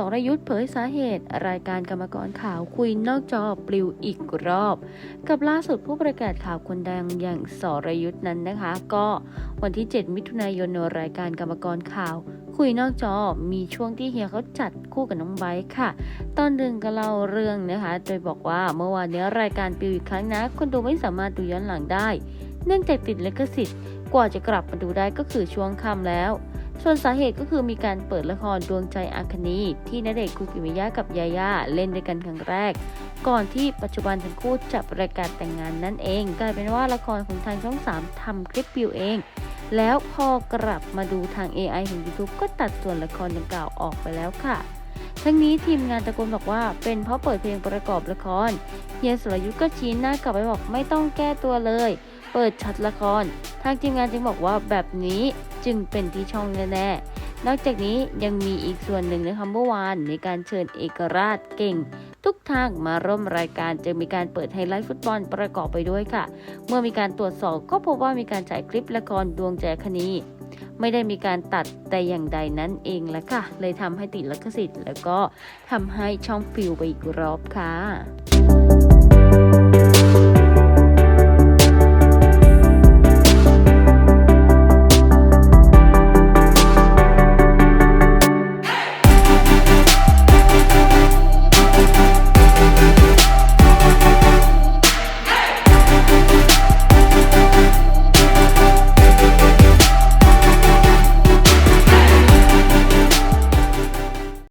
สรยุทธ์เผยสาเหตุ รายการกรรมกรข่าวคุยนอกจอปลิวอีกรอบ กับล่าสุดผู้ประกาศข่าวคนดังอย่างสรยุทธ์นั้นนะคะ ก็วันที่ 7 มิถุนายนในรายการกรรมกรข่าวคุยนอกจอมีช่วงที่เฮียเขาจัดคู่กับน้องไบร์ค่ะ ตอนหนึ่งก็เล่าเรื่องนะคะ โดยบอกว่าเมื่อวานนี้รายการปลิวอีกครั้งนะคนดูไม่สามารถดูย้อนหลังได้ เนื่องจากติดลิขสิทธิ์กว่าจะกลับมาดูได้ก็คือช่วงค่ำแล้ว ส่วนสาเหตุก็คือมีการเปิดละครดวงใจอาคณี ที่ณเดชน์คุกิมิยะกับยาย่าเล่นด้วยกันครั้งแรก ก่อนที่ปัจจุบันทั้งคู่จับรายการแต่งงานนั่นเอง กลายเป็นว่าละครของทางช่อง 3ทำคลิปวิวเอง แล้วพอกลับมาดูทาง AI ของ YouTube ก็ตัดส่วนละครดังกล่าวออกไปแล้วค่ะ ทั้งนี้ทีมงานตะโกนบอกว่า เป็นเพราะเปิดเพลงประกอบละครเฮียสรยุทธก็ชี้หน้ากลับไปบอกไม่ต้องแก้ตัวเลย เปิดชัดละคร ทางทีมงานจึงบอกว่าแบบนี้จึงเป็นที่ช่องแน่ๆ นอกจากนี้ยังมีอีกส่วนหนึ่งนะคะเมื่อวานในการเชิญเอกราชเก่ง ทุกทางมาร่วมรายการจึงมีการเปิดไฮไลท์ฟุตบอลประกอบไปด้วยค่ะ เมื่อมีการตรวจสอบก็พบว่ามีการฉายคลิปละครดวงใจคณีไม่ได้มีการตัดแต่อย่างใดนั่นเองละค่ะ เลยทำให้ติดลิขสิทธิ์แล้วก็ทำให้ช่องฟิลไปอีกรอบค่ะ